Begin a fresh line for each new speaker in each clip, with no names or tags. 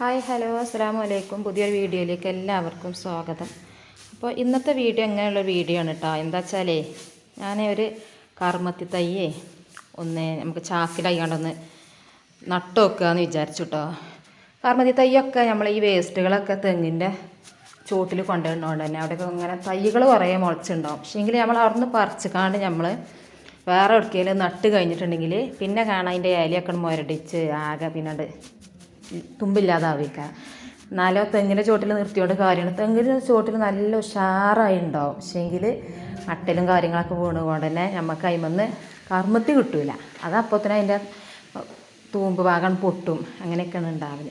Hi hello അസ്സാം വലൈക്കും പുതിയൊരു വീഡിയോയിലേക്ക് എല്ലാവർക്കും സ്വാഗതം. അപ്പോൾ ഇന്നത്തെ വീഡിയോ എങ്ങനെയുള്ള വീഡിയോ ആണ് കേട്ടോ എന്താ വെച്ചാലേ ഞാൻ ഒരു കർമ്മത്തി തയ്യേ ഒന്ന് നമുക്ക് ചാക്കിലായിക്കൊണ്ടൊന്ന് നട്ടു വെക്കുകയെന്ന് വിചാരിച്ചു കേട്ടോ കർമ്മത്തി തയ്യൊക്കെ നമ്മൾ ഈ വേസ്റ്റുകളൊക്കെ തെങ്ങിന്റെ ചോട്ടിൽ കൊണ്ടുവരുന്നതുകൊണ്ട് തന്നെ. അവിടെയൊക്കെ ഇങ്ങനെ തൈകൾ കുറേ മുളച്ചുണ്ടാവും. പക്ഷേങ്കിൽ നമ്മൾ അവിടെ നിന്ന് പറിച്ചിക്കാണ്ട് നമ്മൾ വേറെ എവിടേക്കെങ്കിലും നട്ട് കഴിഞ്ഞിട്ടുണ്ടെങ്കിൽ പിന്നെ കാണാൻ അതിന്റെ ഇലയൊക്കെ മുരടിച്ച് ആകെ പിന്നീട് തുമ്പില്ലാതാവിക്ക. നാലോ തെങ്ങിന്റെ ചോട്ടിൽ നിർത്തിയോണ്ട് കാര്യമാണ് തെങ്ങിന്റെ ചോട്ടിൽ നല്ല ഉഷാറായി ഉണ്ടാവും പക്ഷേങ്കിൽ അട്ടലും കാര്യങ്ങളൊക്കെ വീണുകൊണ്ട് തന്നെ നമുക്ക് അതിമന്ന് കർമ്മത്തി കിട്ടൂല. അത് അപ്പോൾ തന്നെ അതിന്റെ തൂമ്പ് ഭാഗം പൊട്ടും. അങ്ങനെയൊക്കെയാണ് ഉണ്ടാവൽ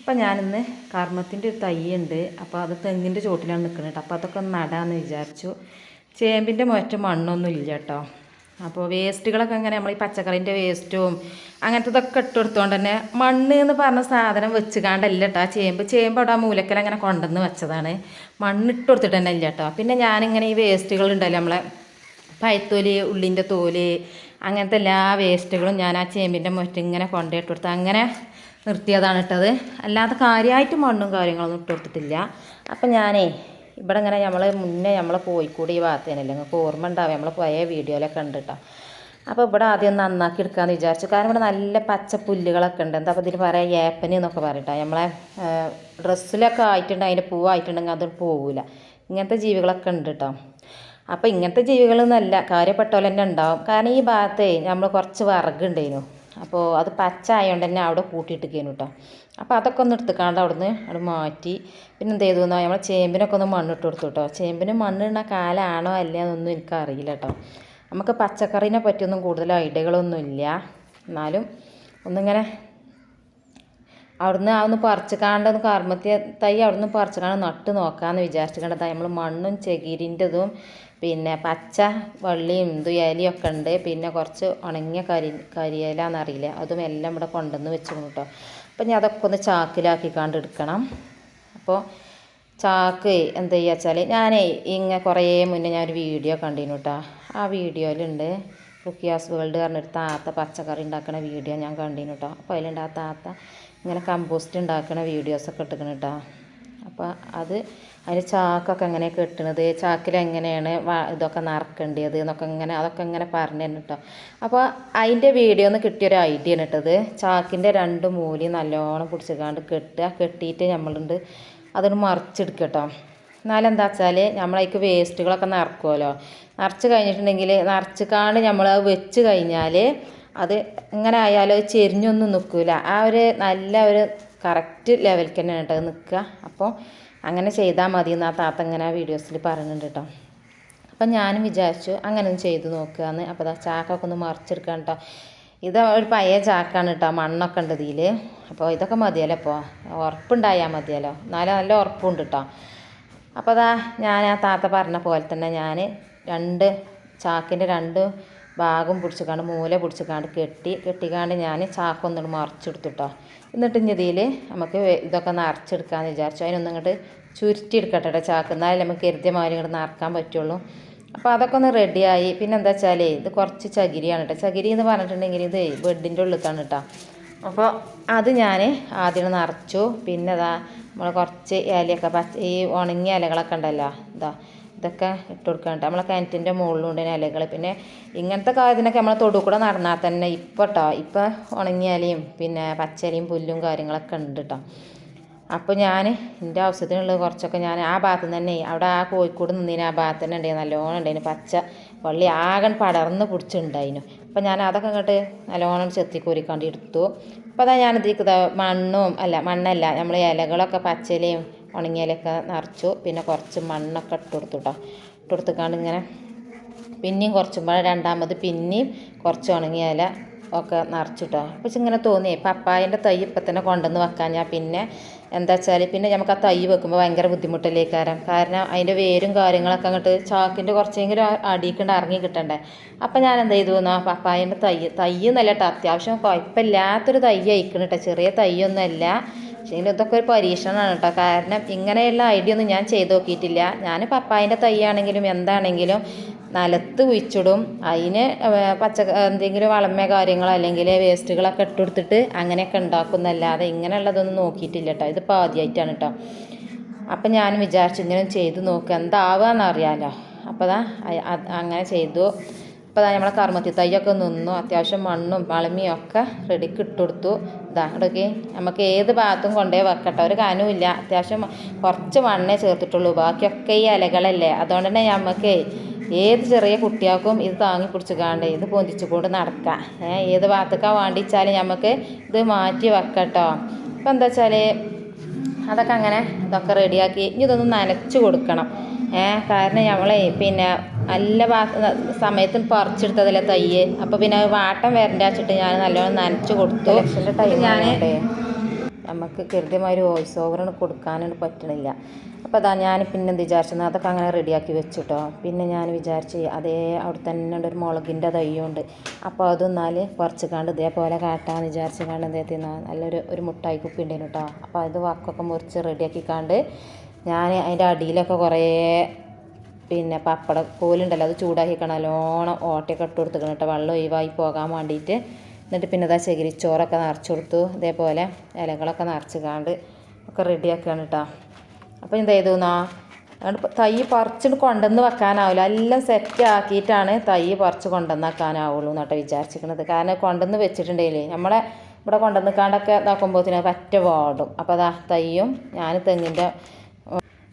അപ്പം ഞാനിന്ന് കർമ്മത്തിന്റെ ഒരു ഉണ്ട് അപ്പോൾ അത് തെങ്ങിന്റെ ചോട്ടിലാണ് നിൽക്കുന്നത് അപ്പോൾ അതൊക്കെ നടാമെന്ന് വിചാരിച്ചു. ചേമ്പിന്റെ മുറ്റ മണ്ണൊന്നും ഇല്ല കേട്ടോ അപ്പോൾ വേസ്റ്റുകളൊക്കെ ഇങ്ങനെ നമ്മൾ ഈ പച്ചക്കറീന്റെ വേസ്റ്റും അങ്ങനത്തതൊക്കെ ഇട്ട് കൊടുത്തോണ്ട് തന്നെ മണ്ണ് എന്ന് പറഞ്ഞ സാധനം വെച്ച് കാണ്ടല്ല കേട്ടോ ആ ചേമ്പ് ചേമ്പ് അവിടെ ആ മൂലക്കൽ അങ്ങനെ കൊണ്ടുവന്ന് വെച്ചതാണ്. മണ്ണ് ഇട്ട് കൊടുത്തിട്ട് തന്നെ ഇല്ല കേട്ടോ പിന്നെ ഞാനിങ്ങനെ ഈ വേസ്റ്റുകൾ ഉണ്ടല്ലോ നമ്മളെ പയത്തോൽ ഉള്ളിന്റെ തോൽ അങ്ങനത്തെ എല്ലാ വേസ്റ്റുകളും ഞാൻ ആ ചേമ്പിന്റെ മുറ്റം ഇങ്ങനെ കൊണ്ടുപോയിട്ട് കൊടുത്ത് അങ്ങനെ നിർത്തിയതാണ് ഇട്ടത്. അല്ലാതെ കാര്യമായിട്ട് മണ്ണും കാര്യങ്ങളൊന്നും ഇട്ട് കൊടുത്തിട്ടില്ല. അപ്പം ഞാനേ ഇവിടെ ഇങ്ങനെ നമ്മൾ മുന്നേ നമ്മൾ കോഴിക്കോട് ഈ ഭാഗത്തേനല്ലേ നിങ്ങൾക്ക് ഓർമ്മ ഉണ്ടാവും. നമ്മൾ പഴയ വീഡിയോയിലൊക്കെ ഉണ്ട് അപ്പോൾ ഇവിടെ ആദ്യം നന്നാക്കി എടുക്കാമെന്ന് വിചാരിച്ചു. കാരണം ഇവിടെ നല്ല പച്ച പുല്ലുകളൊക്കെ ഉണ്ട്. എന്താ അപ്പോൾ ഇതിന് പറയാം ഏപ്പനി എന്നൊക്കെ പറയട്ടെ. നമ്മളെ ഡ്രസ്സിലൊക്കെ ആയിട്ടുണ്ട്. അതിന്റെ പൂവായിട്ടുണ്ടെങ്കിൽ അത് പോകില്ല ഇങ്ങനത്തെ ജീവികളൊക്കെ ഉണ്ട് കേട്ടോ അപ്പോൾ ഇങ്ങനത്തെ ജീവികളൊന്നല്ല കാര്യപ്പെട്ട പോലെ തന്നെ ഉണ്ടാവും. കാരണം ഈ ഭാഗത്തേ നമ്മൾ കുറച്ച് വിറകുണ്ടായിരുന്നു അപ്പോൾ അത് പച്ച ആയതുകൊണ്ട് തന്നെ അവിടെ കൂട്ടിയിട്ടിരിക്കുന്നു കേട്ടോ അപ്പോൾ അതൊക്കെ ഒന്ന് എടുത്തുക്കാണ്ട് അവിടുന്ന് അവിടെ മാറ്റി. പിന്നെ എന്ത് ചെയ്തു? എന്നാൽ നമ്മൾ ചേമ്പിനൊക്കെ ഒന്ന് മണ്ണിട്ട് കൊടുത്തു കേട്ടോ ചേമ്പിന് മണ്ണിടുന്ന കാലമാണോ അല്ല എന്നൊന്നും എനിക്കറിയില്ല കേട്ടോ നമുക്ക് പച്ചക്കറീനെ പറ്റിയൊന്നും കൂടുതൽ ഐഡിയകളൊന്നും ഇല്ല എന്നാലും ഒന്നിങ്ങനെ അവിടുന്ന് അതൊന്ന് പറിച്ച് കാണ്ടൊന്ന് കർമ്മത്തി തൈ അവിടുന്ന് പറിച്ച് കാണാൻ നട്ട് നോക്കാമെന്ന് വിചാരിച്ചു കണ്ടത് നമ്മൾ മണ്ണും ചകിരിന്റെതും പിന്നെ പച്ച വള്ളിയും ഇതും ഇലയൊക്കെ ഉണ്ട്. പിന്നെ കുറച്ച് ഉണങ്ങിയ കരി കരിയില എന്നറിയില്ല അതും എല്ലാം ഇവിടെ കൊണ്ടുവന്ന് വെച്ചു കേട്ടോ. അപ്പം ഞാൻ അതൊക്കെ ഒന്ന് ചാക്കിലാക്കി കാണ്ട് എടുക്കണം. അപ്പോൾ ചാക്ക് എന്താ വെച്ചാൽ ഞാനേ ഇങ്ങനെ കുറേ മുന്നേ ഞാനൊരു വീഡിയോ കണ്ടിരുന്നു കേട്ടോ. ആ വീഡിയോയിലുണ്ട്. റുക്കിയാസ് വേൾഡ് പറഞ്ഞൊരു താത്ത പച്ചക്കറി ഉണ്ടാക്കുന്ന വീഡിയോ ഞാൻ കണ്ടിരുന്നു കേട്ടോ. അപ്പോൾ അതിലുണ്ട് ആ താത്ത ഇങ്ങനെ കമ്പോസ്റ്റ് ഉണ്ടാക്കുന്ന വീഡിയോസൊക്കെ ഇട്ടിക്കണം കേട്ടോ അപ്പോൾ അത് അതിന് ചാക്കൊക്കെ എങ്ങനെ കെട്ടണത്? ചാക്കിൽ എങ്ങനെയാണ് ഇതൊക്കെ നിറക്കേണ്ടത് എന്നൊക്കെ ഇങ്ങനെ അതൊക്കെ ഇങ്ങനെ പറഞ്ഞു തന്നെ കേട്ടോ അപ്പോൾ അതിന്റെ വീഡിയോ ഒന്ന് കിട്ടിയൊരു ഐഡിയ ആണ് ഇട്ടത് ചാക്കിന്റെ രണ്ട് മൂലി നല്ലോണം പിടിച്ചിക്കാണ്ട് കെട്ടുക. കെട്ടിയിട്ട് നമ്മളുണ്ട് അതൊന്ന് മറിച്ചെടുക്കുക കേട്ടോ എന്നാലെന്താ വെച്ചാൽ നമ്മളതിക്ക് വേസ്റ്റുകളൊക്കെ നിറക്കുമല്ലോ നിറച്ച് കഴിഞ്ഞിട്ടുണ്ടെങ്കിൽ നിറച്ചിക്കാണ്ട് നമ്മൾ വെച്ച് കഴിഞ്ഞാൽ അത് എങ്ങനെ ആയാലും അത് ചെരിഞ്ഞൊന്നും നിൽക്കില്ല ആ ഒരു നല്ല ഒരു കറക്റ്റ് ലെവലിൽ തന്നെയാണ് കേട്ടോ നിൽക്കുക. അപ്പോൾ അങ്ങനെ ചെയ്താൽ മതി എന്ന് ആ താത്ത ഇങ്ങനെ ആ വീഡിയോസിൽ പറയുന്നുണ്ട് കേട്ടോ. അപ്പം ഞാനും വിചാരിച്ചു അങ്ങനെ ഒന്ന് ചെയ്ത് നോക്കുകയെന്ന് അപ്പോൾ ദാ ചാക്കൊക്കെ ഒന്ന് മറിച്ചെടുക്കാൻ കേട്ടോ. ഇത് ഒരു പഴയ ചാക്കാണ് കേട്ടോ മണ്ണൊക്കെ ഉണ്ട് ഇതിൽ അപ്പോൾ ഇതൊക്കെ മതിയല്ലോ അപ്പോൾ. ഉറപ്പുണ്ടായാൽ മതിയല്ലോ. എന്നാലും നല്ല ഉറപ്പുണ്ട് കേട്ടോ. അപ്പോൾ അതാ ഞാൻ ആ താത്ത പറഞ്ഞ പോലെ തന്നെ ഞാൻ രണ്ട് ചാക്കിന്റെ രണ്ട് ഭാഗം പിടിച്ചിക്കാണ്ട് മൂല പിടിച്ചിക്കാണ്ട് കെട്ടി കെട്ടിക്കാണ്ട് ഞാൻ ചാക്കൊന്നിട്ട് മറിച്ചെടുത്തു കേട്ടോ എന്നിട്ട് ഇതിൽ നമുക്ക് ഇതൊക്കെ നിറച്ചെടുക്കാമെന്ന് വിചാരിച്ചു. അതിനൊന്നും ഇങ്ങോട്ട് ചുരുട്ടിയെടുക്കട്ടെ കേട്ടോ ചാക്ക്. എന്നാലും നമുക്ക് കരുതിയ മാതിരി ഇങ്ങോട്ട് നിറക്കാൻ പറ്റുള്ളൂ. അപ്പോൾ അതൊക്കെ ഒന്ന് റെഡിയായി പിന്നെ എന്താ വെച്ചാൽ ഇത് കുറച്ച് ചകിരിയാണ് കേട്ടോ ചകിരി എന്ന് പറഞ്ഞിട്ടുണ്ടെങ്കിൽ ഇത് ബെഡിന്റെ ഉള്ളിലാണ് കേട്ടോ അപ്പോൾ അത് ഞാൻ ആദ്യം നിറച്ചു പിന്നെ അതാ നമ്മൾ കുറച്ച് ഇലയൊക്കെ പച്ച ഈ ഉണങ്ങിയ ഇലകളൊക്കെ ഉണ്ടല്ലോ ഇതാ ഇതൊക്കെ ഇട്ട് കൊടുക്കാണ്ട് നമ്മളെ കിണറ്റിന്റെ മുകളിലുണ്ട് ഇലകൾ പിന്നെ ഇങ്ങനത്തെ കാര്യത്തിനൊക്കെ നമ്മൾ തൊടുക്കൂടെ കൂടെ നടന്നാൽ തന്നെ ഇപ്പോൾ കേട്ടോ ഇപ്പോൾ ഉണങ്ങിയാലയും പിന്നെ പച്ചരിയും പുല്ലും കാര്യങ്ങളൊക്കെ ഉണ്ട് കേട്ടോ അപ്പോൾ ഞാൻ എന്റെ ആവശ്യത്തിനുള്ള കുറച്ചൊക്കെ ഞാൻ ആ ഭാഗത്ത് തന്നെ അവിടെ ആ കോഴിക്കോട് നിന്നതിന് ആ ഭാഗത്ത് തന്നെ ഉണ്ടായിരുന്നു നല്ലോണം ഉണ്ടായിരുന്നു പച്ച വള്ളി ആകെ പടർന്ന് പിടിച്ചിട്ടുണ്ടായിരുന്നു അപ്പോൾ ഞാൻ അതൊക്കെ അങ്ങോട്ട് നല്ലോണം ചെത്തിക്കോരിക്കാണ്ട് എടുത്തു. അപ്പോൾ അതാ ഞാൻ ഇതിലേക്ക് മണ്ണും അല്ല മണ്ണല്ല നമ്മൾ ഇലകളൊക്കെ പച്ചലയും ഉണങ്ങിയലൊക്കെ നിറച്ചു. പിന്നെ കുറച്ച് മണ്ണൊക്കെ ഇട്ട് കൊടുത്തു കേട്ടോ ഇട്ട് ഇങ്ങനെ പിന്നെയും കുറച്ചും പാടെ രണ്ടാമത് പിന്നെയും കുറച്ച് ഉണങ്ങിയാല ഒക്കെ നിറച്ചിട്ടോ പക്ഷെ ഇങ്ങനെ തോന്നിയേ പപ്പായന്റെ തൈ ഇപ്പം തന്നെ കൊണ്ടുവന്ന് വെക്കാൻ ഞാൻ പിന്നെ എന്താ വെച്ചാൽ പിന്നെ നമുക്ക് ആ തൈ വെക്കുമ്പോൾ ഭയങ്കര ബുദ്ധിമുട്ടല്ലേ കാരണം കാരണം അതിന്റെ വേരും കാര്യങ്ങളൊക്കെ അങ്ങോട്ട് ചാക്കിന്റെ കുറച്ചെങ്കിലും അടിയിക്കൊണ്ട് ഇറങ്ങി കിട്ടണ്ടേ. അപ്പം ഞാൻ എന്താ ചെയ്തു ആ പപ്പായന്റെ തൈ തൈ എന്നല്ല കേട്ടോ അത്യാവശ്യം കുഴപ്പമില്ലാത്തൊരു തൈ അയക്കണം കേട്ടോ ചെറിയ തൈയൊന്നുമല്ല പക്ഷേ ഇതൊക്കെ ഒരു പരീക്ഷണമാണ് കേട്ടോ. കാരണം ഇങ്ങനെയുള്ള ഐഡിയ ഒന്നും ഞാൻ ചെയ്ത് നോക്കിയിട്ടില്ല. ഞാൻ പപ്പായന്റെ തൈയാണെങ്കിലും എന്താണെങ്കിലും നിലത്ത് കുഴിച്ചിടും. അതിന് പച്ച എന്തെങ്കിലും വളമ കാര്യങ്ങളോ അല്ലെങ്കിൽ വേസ്റ്റുകളൊക്കെ ഇട്ട് കൊടുത്തിട്ട് അങ്ങനെയൊക്കെ ഉണ്ടാക്കുന്നല്ലാതെ ഇങ്ങനെയുള്ളതൊന്നും നോക്കിയിട്ടില്ല കേട്ടോ. ഇത് പാതിയായിട്ടാണ് കേട്ടോ. അപ്പം ഞാൻ വിചാരിച്ചു ഇങ്ങനെ ചെയ്ത് നോക്കുക എന്താവുക എന്നറിയാമല്ലോ അപ്പോൾ അങ്ങനെ ചെയ്തു. അപ്പോൾ അതാ നമ്മളെ കർമ്മത്തി തൈയൊക്കെ നിന്നു അത്യാവശ്യം മണ്ണും വളമിയും ഒക്കെ റെഡിക്ക് ഇട്ടുകൊടുത്തു ഇതാ ഇടയ്ക്ക് നമുക്ക് ഏത് ഭാഗത്തും കൊണ്ടേ വെക്കട്ടെ. ഒരു കനവുമില്ല അത്യാവശ്യം കുറച്ച് മണ്ണേ ചേർത്തിട്ടുള്ളൂ. ബാക്കിയൊക്കെ ഈ ഇലകളല്ലേ. അതുകൊണ്ട് തന്നെ നമുക്ക് ഏത് ചെറിയ കുട്ടികൾക്കും ഇത് താങ്ങി പിടിച്ചുകാണ്ട് ഇത് പൊന്തിച്ചുകൊണ്ട് നടക്കാം. ഏത് ഭാഗത്തേക്കാണ് വേണ്ടിച്ചാൽ നമുക്ക് ഇത് മാറ്റി വെക്കട്ടോ. ഇപ്പം എന്താ വെച്ചാൽ അതൊക്കെ അങ്ങനെ ഇതൊക്കെ റെഡിയാക്കി ഇനി ഇതൊന്ന് നനച്ച് കൊടുക്കണം. ഏഹ് കാരണം നമ്മളെ പിന്നെ നല്ല സമയത്തും പറിച്ചെടുത്തതല്ലേ തയ്യ്. അപ്പോൾ പിന്നെ വാട്ടം വരണ്ട വെച്ചിട്ട് ഞാൻ നല്ലോണം നനച്ച് കൊടുത്തു. ഞാൻ നമുക്ക് കൃത്യമായൊരു വോയിസ് ഓവറിന് കൊടുക്കാനാണ് പറ്റണില്ല. അപ്പോൾ അതാ ഞാൻ പിന്നെ എന്ത് വിചാരിച്ചത് അതൊക്കെ അങ്ങനെ റെഡിയാക്കി വെച്ചിട്ടോ. പിന്നെ ഞാൻ വിചാരിച്ച് അതേ അവിടെ തന്നെ ഒരു മുളകിന്റെ തയ്യുണ്ട്. അപ്പോൾ അതൊന്നാൽ കുറച്ച് കണ്ട് ഇതേപോലെ കാട്ടാന്ന് വിചാരിച്ച് കണ്ട് എന്തേത്തി നല്ലൊരു ഒരു മുട്ടായി കുപ്പി ഉണ്ടായിരുന്നു കേട്ടോ അപ്പോൾ അത് വക്കൊക്കെ മുറിച്ച് റെഡിയാക്കി കണ്ട് ഞാൻ അതിന്റെ അടിയിലൊക്കെ കുറേ പിന്നെ പപ്പട കോലുണ്ടല്ലോ അത് ചൂടാക്കിക്കണം നല്ലോണം ഓട്ടയൊക്കെ ഇട്ട് കൊടുത്തിക്കണം കേട്ടോ. വെള്ളം ഒഴിവായി പോകാൻ വേണ്ടിയിട്ട്. എന്നിട്ട് പിന്നെ ഇതാ ചകിരിച്ചോറൊക്കെ നിറച്ച് കൊടുത്തു. ഇതേപോലെ ഇലകളൊക്കെ നിറച്ച് ഒക്കെ റെഡിയാക്കുകയാണ് കേട്ടോ. അപ്പോൾ എന്താ ചെയ്തു എന്നാ അതുകൊണ്ട് തൈ പറിച്ചിട്ട് കൊണ്ടുവന്ന് വെക്കാനാവില്ല എല്ലാം സെറ്റ് ആക്കിയിട്ടാണ് തൈ പറിച്ച് കൊണ്ടുവന്ന് വെക്കാനാവുള്ളൂ എന്നോട്ടെ വിചാരിച്ചിരിക്കുന്നത് കാരണം കൊണ്ടുവന്ന് വെച്ചിട്ടുണ്ടെങ്കിലേ നമ്മളെ ഇവിടെ കൊണ്ടുവന്ന് കാണ്ടൊക്കെ ഇതാക്കുമ്പോഴത്തേന് പറ്റ വാടും അപ്പോൾ അതാ തൈയും ഞാൻ തെങ്ങിന്റെ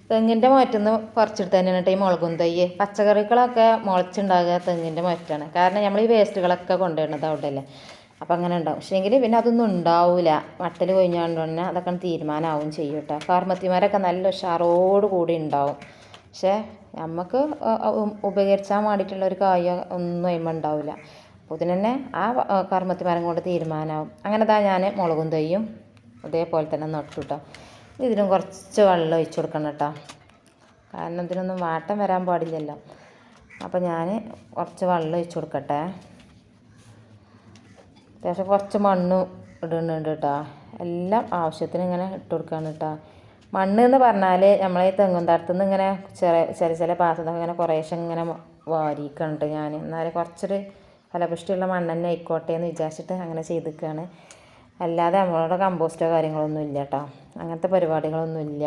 തെങ്ങിന്റെ മുറ്റന്ന് പറിച്ചെടുത്ത് തന്നെയാണ് കേട്ടോ ഈ മുളകും തൈ പച്ചക്കറികളൊക്കെ മുളച്ചുണ്ടാകുക തെങ്ങിന്റെ മുറ്റാണ്. കാരണം നമ്മൾ ഈ വേസ്റ്റുകളൊക്കെ കൊണ്ടുവരുന്നത് അവിടെ അല്ലേ അപ്പം അങ്ങനെ ഉണ്ടാവും. പക്ഷേങ്കിൽ പിന്നെ അതൊന്നും ഉണ്ടാവില്ല. മട്ടൽ കൊഴിഞ്ഞാണ്ട് തന്നെ അതൊക്കെ തീരുമാനമാവും ചെയ്യും കേട്ടോ. ഫാർമത്തിമാരൊക്കെ നല്ല ഉഷാറോട് കൂടി ഉണ്ടാവും. പക്ഷേ നമുക്ക് ഉപകരിച്ചാൽ വേണ്ടിയിട്ടുള്ള ഒരു കാര്യം ഒന്നും അതിന്മേൽ ഉണ്ടാവില്ല. അപ്പോൾ ഇതിന് ആ കർമ്മത്തിമാരം കൊണ്ട് തീരുമാനമാവും. അങ്ങനെ താ ഞാൻ മുളകും തൈയും അതേപോലെ തന്നെ നട്ടു കേട്ടോ ഇതിനും കുറച്ച് വെള്ളം ഒഴിച്ച് കൊടുക്കണം കേട്ടോ. കാരണം ഇതിനൊന്നും വാട്ടം വരാൻ പാടില്ലല്ലോ. അപ്പോൾ ഞാൻ കുറച്ച് വെള്ളം ഒഴിച്ച് കൊടുക്കട്ടെ. അത്യാവശ്യം കുറച്ച് മണ്ണ് ഇടുന്നുണ്ട് കേട്ടോ. എല്ലാം ആവശ്യത്തിന് ഇങ്ങനെ ഇട്ട് കൊടുക്കുകയാണ് കേട്ടോ. മണ്ണ് എന്ന് പറഞ്ഞാൽ നമ്മളെ ഈ തെങ്ങും തടത്തുനിന്ന് ഇങ്ങനെ ചെറിയ ചെറിയ ചില ഭാഗത്തുനിന്ന് ഇങ്ങനെ കുറേശ്ശെ ഇങ്ങനെ വാരിക്കണുണ്ട് ഞാൻ. എന്നാലും കുറച്ചൊരു ഫലപുഷ്ടിയുള്ള മണ്ണ് തന്നെ ആയിക്കോട്ടെ എന്ന് വിചാരിച്ചിട്ട് അങ്ങനെ ചെയ്തിരിക്കുകയാണ്. അല്ലാതെ നമ്മളുടെ കമ്പോസ്റ്റോ കാര്യങ്ങളൊന്നും ഇല്ല കേട്ടോ അങ്ങനത്തെ പരിപാടികളൊന്നും ഇല്ല.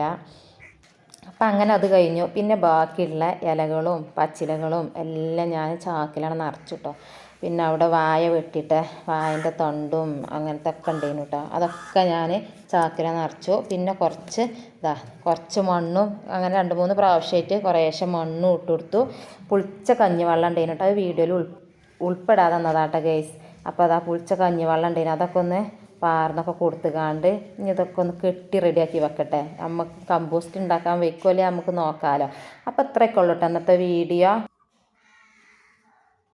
അപ്പം അങ്ങനെ അത് കഴിഞ്ഞു. പിന്നെ ബാക്കിയുള്ള ഇലകളും പച്ചിലകളും എല്ലാം ഞാൻ ചാക്കിലാണ് നിറച്ചു പിന്നെ അവിടെ വായ വെട്ടിയിട്ട് വായന്റെ തൊണ്ടും അങ്ങനത്തെ ഒക്കെ ഉണ്ടായിരുന്നു കേട്ടോ അതൊക്കെ ഞാൻ ചാക്കിൽ നിറച്ചു. പിന്നെ കുറച്ച് ഇതാ കുറച്ച് മണ്ണും അങ്ങനെ രണ്ട് മൂന്ന് പ്രാവശ്യമായിട്ട് കുറേശ്ശെ മണ്ണും ഇട്ട് കൊടുത്തു. പുളിച്ച കഞ്ഞിവെള്ളം ഉണ്ടായിരുന്നു കേട്ടോ അത് വീഡിയോയിൽ ഉൾ ഉൾപ്പെടാതെ തന്നതാട്ടോ ഗൈസ് അപ്പോൾ അതാ പുളിച്ച കഞ്ഞിവെള്ളം ഉണ്ടായിരുന്നു അതൊക്കെ ഒന്ന് പാർന്നൊക്കെ കൊടുത്തുകാണ്ട് ഇനി ഇതൊക്കെ ഒന്ന് കെട്ടി റെഡിയാക്കി വെക്കട്ടെ. നമുക്ക് കമ്പോസ്റ്റ് ഉണ്ടാക്കാൻ വെക്കുമല്ലേ നമുക്ക് നോക്കാമല്ലോ അപ്പോൾ ഇത്രയൊക്കെ ഉള്ളൂ കേട്ടോ അന്നത്തെ വീഡിയോ.